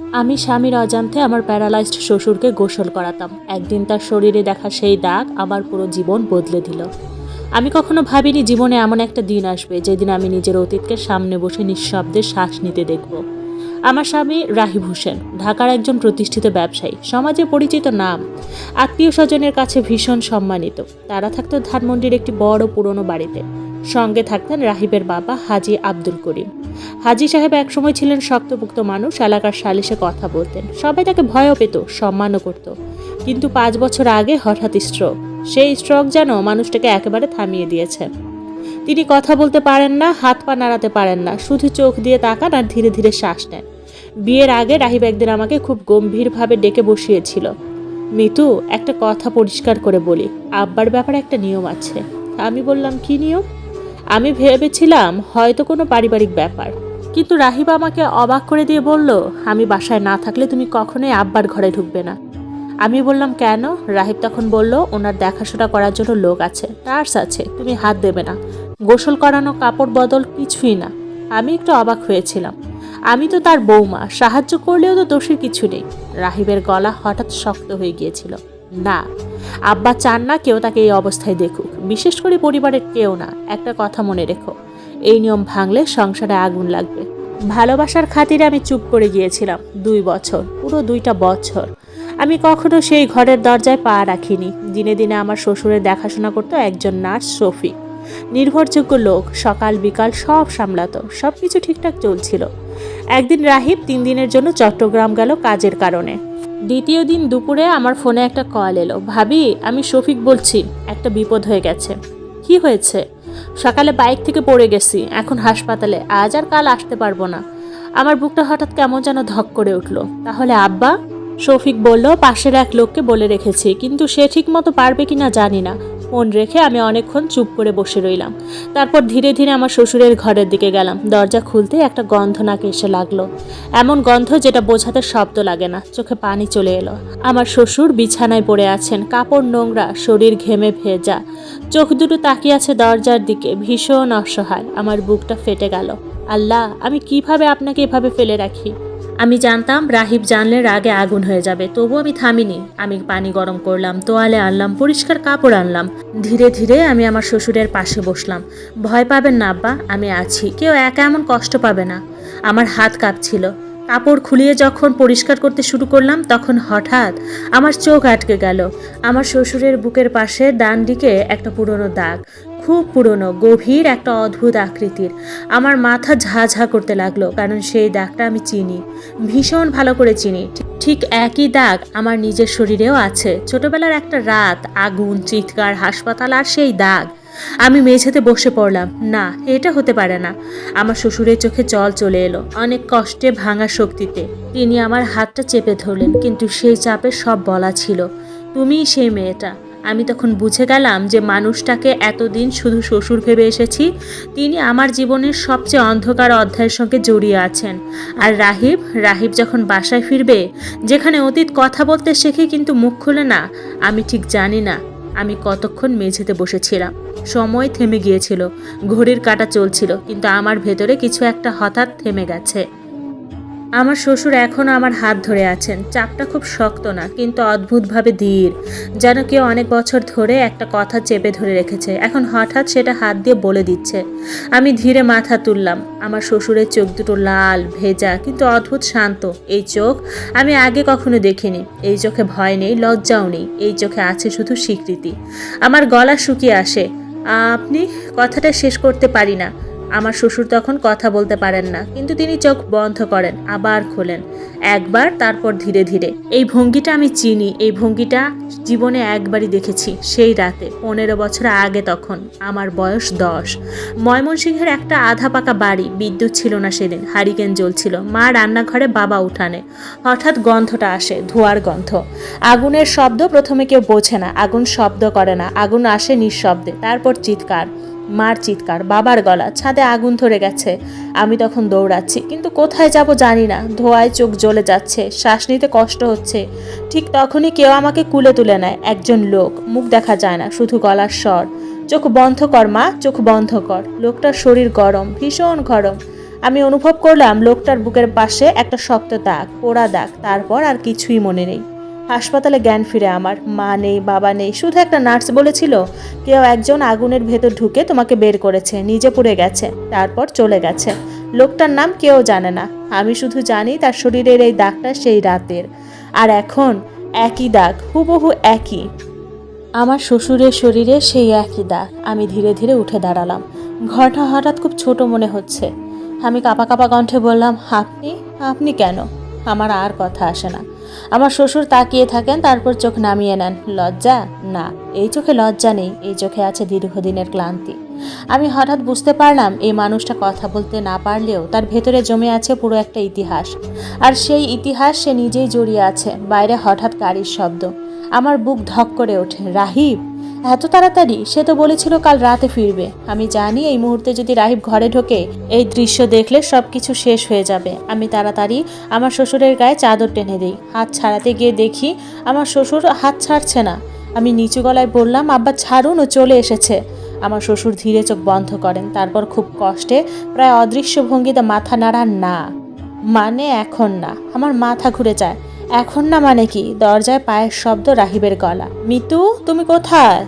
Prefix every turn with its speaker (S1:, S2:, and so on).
S1: আমি স্বামীর অজান্তে আমার প্যারালাইজড শ্বশুরকে গোসল করাতাম। একদিন তার শরীরে দেখা সেই দাগ আমার পুরো জীবন বদলে দিল। আমি কখনো ভাবিনি জীবনে এমন একটা দিন আসবে যেদিন আমি নিজের অতীতকে সামনে বসে নিঃশব্দে শ্বাস নিতে দেখব। আমার স্বামী রাহিব হোসেন, ঢাকার একজন প্রতিষ্ঠিত ব্যবসায়ী। সমাজে পরিচিত নাম। আত্মীয় স্বজনের কাছে ভীষণ সম্মানিত। তারা থাকতো ধানমন্ডির একটি বড় পুরনো বাড়িতে। সঙ্গে থাকতেন রাহিবের বাবা হাজি আব্দুল করিম। হাজি সাহেব একসময় ছিলেন শক্তপুক্ত মানুষ, এলাকার সালিশে কথা বলতেন। সবাই তাকে ভয়ও পেত, সম্মানও করত। কিন্তু পাঁচ বছর আগে হঠাৎ স্ট্রোক সেই স্ট্রোক যেন মানুষটাকে একেবারে থামিয়ে দিয়েছে। তিনি কথা বলতে পারেন না, হাত পা নাড়াতে পারেন না, শুধু চোখ দিয়ে তাকান আর ধীরে ধীরে শ্বাস নেন। বিয়ের আগে রাহিব একদিন আমাকে খুব গম্ভীরভাবে ডেকে বসিয়েছিল। মিতু, একটা কথা পরিষ্কার করে বলি, আব্বার ব্যাপারে একটা নিয়ম আছে। আমি বললাম, কি নিয়ম? আমি ভেবেছিলাম হয়তো কোনো পারিবারিক ব্যাপার। কিন্তু রাহিব আমাকে অবাক করে দিয়ে বলল, আমি বাসায় না থাকলে তুমি কখনোই আব্বার ঘরে ঢুকবে না। আমি বললাম, কেন? রাহিব তখন বলল, ওনার দেখাশোনা করার জন্য লোক আছে টার্স আছে, তুমি হাত দেবে না। গোসল করানো, কাপড় বদল কিছুই না। আমি একটু অবাক হয়েছিলাম। আমি তো তার বৌমা, সাহায্য করলেও তো দোষের কিছু নেই। রাহিবের গলা হঠাৎ শক্ত হয়ে গিয়েছিল। না আব্বা চান না কেউ তাকে এই অবস্থায় দেখুক, বিশেষ করে পরিবারের কেউ না, একটা কথা মনে রেখো। এই নিয়ম ভাঙলে সংসারে আগুন লাগবে। ভালোবাসার খাতিরে আমি চুপ করে গিয়েছিলাম দুই বছর, পুরো দুইটা বছর। আমি কখনো সেই ঘরের দরজায় পা রাখিনি। দিনে দিনে আমার শ্বশুরের দেখাশোনা করতো একজন নার্স শফিক। নির্ভরযোগ্য লোক, সকাল বিকাল সব সামলাতো সব কিছু ঠিকঠাক চলছিল। একদিন রাহিব তিন দিনের জন্য চট্টগ্রাম গেল কাজের কারণে। দ্বিতীয় দিন দুপুরে আমার ফোনে একটা কল এলো। ভাবি, আমি শফিক বলছি, একটা বিপদ হয়ে গেছে। কি হয়েছে? সকালে বাইক থেকে পড়ে গেছি, এখন হাসপাতালে, আজ আর কাল আসতে পারব না। আমার বুকটা হঠাৎ কেমন যেন ধক করে উঠল। তাহলে আব্বা? শফিক বলল, পাশের এক লোককে বলে রেখেছি, কিন্তু সে ঠিক মতো পারবে কিনা জানি না। ফোন রেখে আমি অনেকক্ষণ চুপ করে বসে রইলাম। তারপর ধীরে ধীরে আমার শ্বশুরের ঘরের দিকে গেলাম। দরজা খুলতে একটা গন্ধ নাকে এসে লাগল। এমন গন্ধ যেটা বোঝাতে শব্দ লাগে না। চোখে পানি চলে এলো। আমার শ্বশুর বিছানায় পড়ে আছেন। কাপড় নোংরা, শরীর ঘেমে ভেজা। চোখ দুটো তাকিয়ে আছে দরজার দিকে। ভীষণ অসহায়। আমার বুকটা ফেটে গেল। আল্লাহ, আমি কীভাবে আপনাকে এভাবে ফেলে রাখি? আমি জানতাম রাহিব জানলে রাগে আগুন হয়ে যাবে, তবু আমি থামিনি। আমি পানি গরম করলাম, তোয়ালে আনলাম, পরিষ্কার কাপড় আনলাম। ধীরে ধীরে আমি আমার শ্বশুরের পাশে বসলাম। ভয় পাবেন না, আব্বা, আমি আছি। কেউ একা এমন কষ্ট পাবে না। আমার হাত কাঁপছিল। কাপড় খুলিয়ে যখন পরিষ্কার করতে শুরু করলাম, তখন হঠাৎ আমার চোখ আটকে গেল। আমার শ্বশুরের বুকের পাশে ডান দিকে একটা পুরনো দাগ। খুব পুরনো, গভীর একটা অদ্ভুত আকৃতির। আমার মাথা ঝা ঝা করতে লাগল, কারণ সেই দাগটা আমি চিনি, ভীষণ ভালো করে চিনি। ঠিক একই দাগ আমার নিজের শরীরেও আছে। ছোটবেলার একটা রাত, আগুন, চিৎকার, হাসপাতাল আর সেই দাগ। আমি মেঝেতে বসে পড়লাম। না, এটা হতে পারে না। আমার শ্বশুরের চোখে জল চলে এলো, অনেক কষ্টে ভাঙা শক্তিতে। তিনি আমার হাতটা চেপে ধরলেন, কিন্তু সেই চাপে সব বলা ছিল, তুমিই সেই মেয়েটা। আমি তখন বুঝে গেলাম যে মানুষটাকে এতদিন শুধু শ্বশুর ভেবে এসেছি, তিনি আমার জীবনের সবচেয়ে অন্ধকার অধ্যায়ের সঙ্গে জড়িয়ে আছেন। আর রাহিব রাহিব যখন বাসায় ফিরবে, যেখানে অতীত কথা বলতে শেখে কিন্তু মুখ খুলে না, আমি ঠিক জানি না, আমি কতক্ষণ মেঝেতে বসেছিলাম। সময় থেমে গিয়েছিল, ঘড়ির কাঁটা চলছিল, কিন্তু আমার ভেতরে কিছু একটা হঠাৎ থেমে গেছে। আমার শ্বশুর এখনও আমার হাত ধরে আছেন। চাপটা খুব শক্ত না, কিন্তু অদ্ভুতভাবে ধীর। যেন কেউ অনেক বছর ধরে একটা কথা চেপে ধরে রেখেছে। এখন হঠাৎ সেটা হাত দিয়ে বলে দিচ্ছে। আমি ধীরে মাথা তুললাম। আমার শ্বশুরের চোখ দুটো লাল, ভেজা, কিন্তু অদ্ভুত শান্ত। এই চোখ আমি আগে কখনো দেখিনি। এই চোখে ভয় নেই, লজ্জাও নেই। এই চোখে আছে শুধু স্বীকৃতি। আমার গলা শুকিয়ে আসে। আপনি কথাটা শেষ করতে পারি না। আমার শ্বশুর তখন কথা বলতে পারেন না। কিন্তু তিনি চোখ বন্ধ করেন, আবার খোলেন। একবার, তারপর ধীরে ধীরে। এই ভঙ্গিটা আমি চিনি, এই ভঙ্গিটা জীবনে একবারই দেখেছি, সেই রাতে, পনেরো বছর আগে তখন, আমার বয়স দশ। ময়মনসিংহের একটা আধা পাকা বাড়ি, বিদ্যুৎ ছিল না সেদিন, হারিকেন জ্বলছিল, মা রান্নাঘরে বাবা উঠানে। হঠাৎ গন্ধটা আসে, ধোয়ার গন্ধ। আগুনের শব্দ প্রথমে কেউ বোঝে না, আগুন শব্দ করে না, আগুন আসে নিঃশব্দে, তারপর চিৎকার। মার চিৎকার, বাবার গলা, ছাদে আগুন ধরে গেছে। আমি তখন দৌড়াচ্ছি, কিন্তু কোথায় যাব জানি না। ধোয়ায় চোখ জ্বলে যাচ্ছে, শ্বাস নিতে কষ্ট হচ্ছে। ঠিক তখনই কেউ আমাকে কুলে তুলে নেয়, একজন লোক। মুখ দেখা যায় না, শুধু গলার স্বর। চোখ বন্ধ কর মা, চোখ বন্ধ কর। লোকটার শরীর গরম, ভীষণ গরম। আমি অনুভব করলাম, লোকটার বুকের পাশে একটা শক্ত দাগ, পোড়া দাগ। তারপর আর কিছুই মনে নেই। হাসপাতালে জ্ঞান ফিরে আমার। মা নেই, বাবা নেই, শুধু একটা নার্স বলেছিল, কেউ একজন আগুনের ভেতর ঢুকে তোমাকে বের করেছে, নিজে পুড়ে গেছে, তারপর চলে গেছে। লোকটার নাম কেউ জানে না, আমি শুধু জানি তার শরীরের এই দাগটা সেই রাতের। আর এখন একই দাগ, হুবহু একই। আমার শ্বশুরের শরীরে সেই একই দাগ, আমি ধীরে ধীরে উঠে দাঁড়ালাম। ঘরটা হঠাৎ খুব ছোট মনে হচ্ছে। আমি কাপা কাপা কণ্ঠে বললাম, আপনি আপনি কেন? আমার আর কথা আসে না। আমার শ্বশুর তাকিয়ে থাকেন, তারপর চোখ নামিয়ে নেন। লজ্জা? না, এই চোখে লজ্জা নেই, এই চোখে আছে দীর্ঘদিনের ক্লান্তি। আমি হঠাৎ বুঝতে পারলাম, এই মানুষটা কথা বলতে না পারলেও তার ভেতরে জমে আছে পুরো একটা ইতিহাস। আর সেই ইতিহাস সে নিজেই জড়িয়ে আছে, বাইরে হঠাৎ গাড়ির শব্দ। আমার বুক ধক করে ওঠে, রাহিব! এত তাড়াতাড়ি? সে তো বলেছিল কাল রাতে ফিরবে। আমি জানি এই মুহূর্তে যদি রাহিব ঘরে ঢোকে, এই দৃশ্য দেখলে সব কিছু শেষ হয়ে যাবে। আমি তাড়াতাড়ি আমার শ্বশুরের গায়ে চাদর টেনে দিই। হাত ছাড়াতে গিয়ে দেখি আমার শ্বশুর হাত ছাড়ছে না। আমি নিচু গলায় বললাম, আব্বা, ছাড়ুন, ও চলে এসেছে। আমার শ্বশুর ধীরে চোখ বন্ধ করেন। তারপর খুব কষ্টে প্রায় অদৃশ্য ভঙ্গিতে মাথা নাড়ান, না। মানে এখন না। আমার মাথা ঘুরে যায়। এখন না মানে কি? দরজায় পায়ের শব্দ রাহিবের গলা। মিতু, তুমি কোথায়?